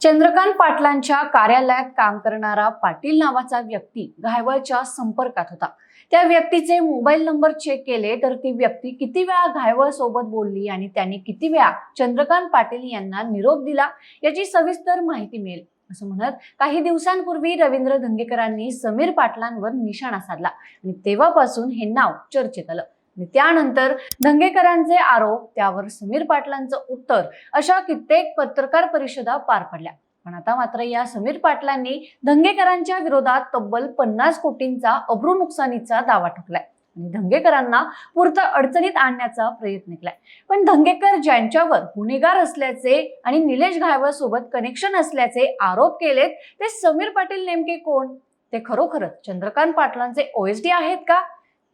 चंद्रकांत पाटलांच्या कार्यालयात काम करणारा पाटील नावाचा व्यक्ती घायवळच्या संपर्कात होता. त्या व्यक्तीचे मोबाईल नंबर चेक केले तर ती व्यक्ती किती वेळा घायवळ सोबत बोलली आणि त्यांनी किती वेळा चंद्रकांत पाटील यांना निरोप दिला याची सविस्तर माहिती मिळेल. असं म्हणत काही दिवसांपूर्वी रवींद्र धंगेकरांनी समीर पाटलांवर निशाणा साधला आणि तेव्हापासून हे नाव चर्चेत आलं. आणि त्यानंतर धंगेकरांचे आरोप त्यावर समीर पाटलांचं उत्तर अशा कित्येक पत्रकार परिषदा पार पडल्या. पण आता मात्र या समीर पाटलांनी धंगेकरांच्या विरोधात तब्बल पन्नास कोटींचा अब्रू नुकसानीचा दावा ठोकलाय आणि धंगेकरांना पुरता अडचणीत आणण्याचा प्रयत्न केलाय. पण धंगेकर ज्यांच्यावर गुन्हेगार असल्याचे आणि निलेश घायवळ सोबत कनेक्शन असल्याचे आरोप केलेत ते समीर पाटील नेमके कोण? ते खरोखरच चंद्रकांत पाटलांचे ओएसडी आहेत का?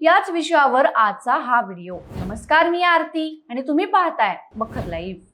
याच विषयावर आजचा हा व्हिडिओ. नमस्कार मी आरती आणि तुम्ही पाहताय बखर लाईव्ह.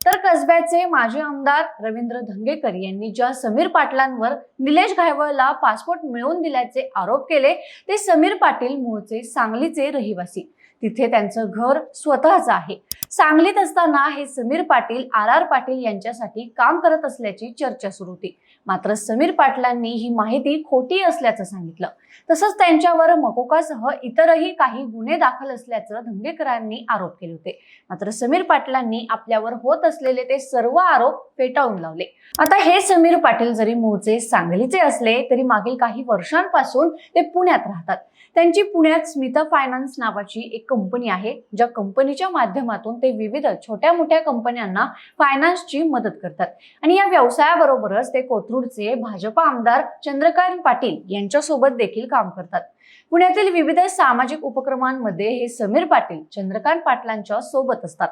तर कसब्याचे माजी आमदार रवींद्र धंगेकर यांनी ज्या समीर पाटलांवर निलेश घायवळला पासपोर्ट मिळवून दिल्याचे आरोप केले ते समीर पाटील मूळचे सांगलीचे रहिवासी. तिथे त्यांचं घर स्वतःच आहे. सांगलीत असताना हे समीर पाटील आर आर पाटील यांच्यासाठी काम करत असल्याची चर्चा सुरू होती. मात्र समीर पाटलांनी ही माहिती खोटी असल्याचं सांगितलं. तसंच त्यांच्यावर मकोकासह इतरही काही गुन्हे दाखल असल्याचं धंगेकरांनी आरोप केले होते. मात्र समीर पाटलांनी आपल्यावर होत असलेले ते सर्व आरोप फेटाळून लावले. आता हे समीर पाटील जरी मूळचे सांगलीचे असले तरी मागील काही वर्षांपासून ते पुण्यात राहतात. त्यांची पुण्यात स्मिता फायनान्स नावाची एक कंपनी आहे ज्या कंपनीच्या माध्यमातून ते विविध छोट्या मोठ्या कंपन्यांना फायनान्सची मदत करतात. आणि या व्यवसायाबरोबरच ते कोथरूडचे भाजपा आमदार चंद्रकांत पाटील यांच्यासोबत देखील काम करतात. पुण्यातील विविध सामाजिक उपक्रमांमध्ये हे समीर पाटील चंद्रकांत पाटलांच्या सोबत असतात.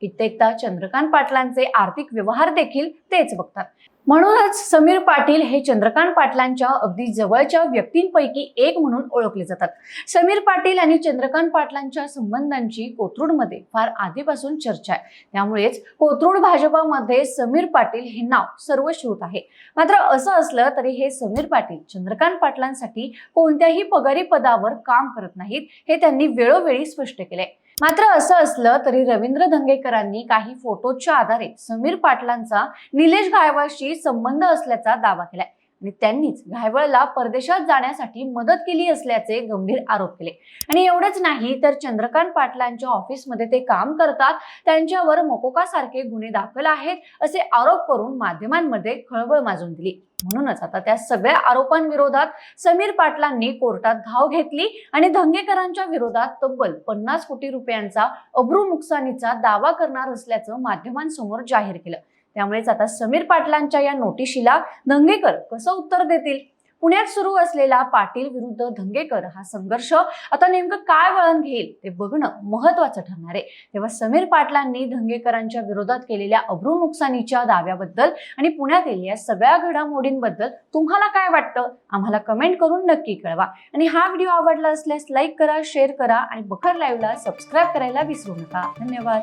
कित्येकदा चंद्रकांत पाटलांचे आर्थिक व्यवहार देखील तेच बघतात. म्हणूनच समीर पाटील हे चंद्रकांत पाटलांच्या अगदी जवळच्या व्यक्तींपैकी एक म्हणून ओळखले जातात. समीर पाटील आणि चंद्रकांत पाटलांच्या संबंधांची कोथरूडमध्ये फार आधीपासून चर्चा आहे. त्यामुळेच कोथरूड भाजपामध्ये समीर पाटील हे नाव सर्वश्रुत आहे. मात्र असं असलं तरी हे समीर पाटील चंद्रकांत पाटलांसाठी कोणत्याही पगारी पदावर काम करत नाहीत हे त्यांनी वेळोवेळी स्पष्ट केलंय. मात्र असं असलं तरी रवींद्र धंगेकरांनी काही फोटोच्या आधारे समीर पाटलांचा निलेश गायवाशी संबंध असल्याचा दावा केलाय. आणि त्यांनीच घायवळला परदेशात जाण्यासाठी मदत केली असल्याचे गंभीर आरोप केले. आणि एवढंच नाही तर चंद्रकांत पाटलांच्या ऑफिसमध्ये ते काम करतात. त्यांच्यावर मकोकासारखे गुन्हे दाखल आहेत असे आरोप करून माध्यमांमध्ये खळबळ माजून दिली. म्हणूनच आता त्या सगळ्या आरोपांविरोधात समीर पाटलांनी कोर्टात धाव घेतली आणि धंगेकरांच्या विरोधात तब्बल पन्नास कोटी रुपयांचा अब्रू नुकसानीचा दावा करणार असल्याचं माध्यमांसमोर जाहीर केलं. त्यामुळेच आता समीर पाटलांच्या या नोटिशीला धंगेकर कसं उत्तर देतील? पुण्यात सुरू असलेला पाटील विरुद्ध धंगेकर हा संघर्ष आता नेमकं काय वळण घेईल ते बघणं महत्वाचं ठरणार आहे. तेव्हा समीर पाटलांनी धंगेकरांच्या विरोधात केलेल्या अब्रू नुकसानीच्या दाव्याबद्दल आणि पुण्यातील या सगळ्या घडामोडींबद्दल तुम्हाला काय वाटतं? आम्हाला कमेंट करून नक्की कळवा. आणि हा व्हिडिओ आवडला असल्यास लाईक करा शेअर करा आणि बखर लाईव्हला सबस्क्राईब करायला विसरू नका. धन्यवाद.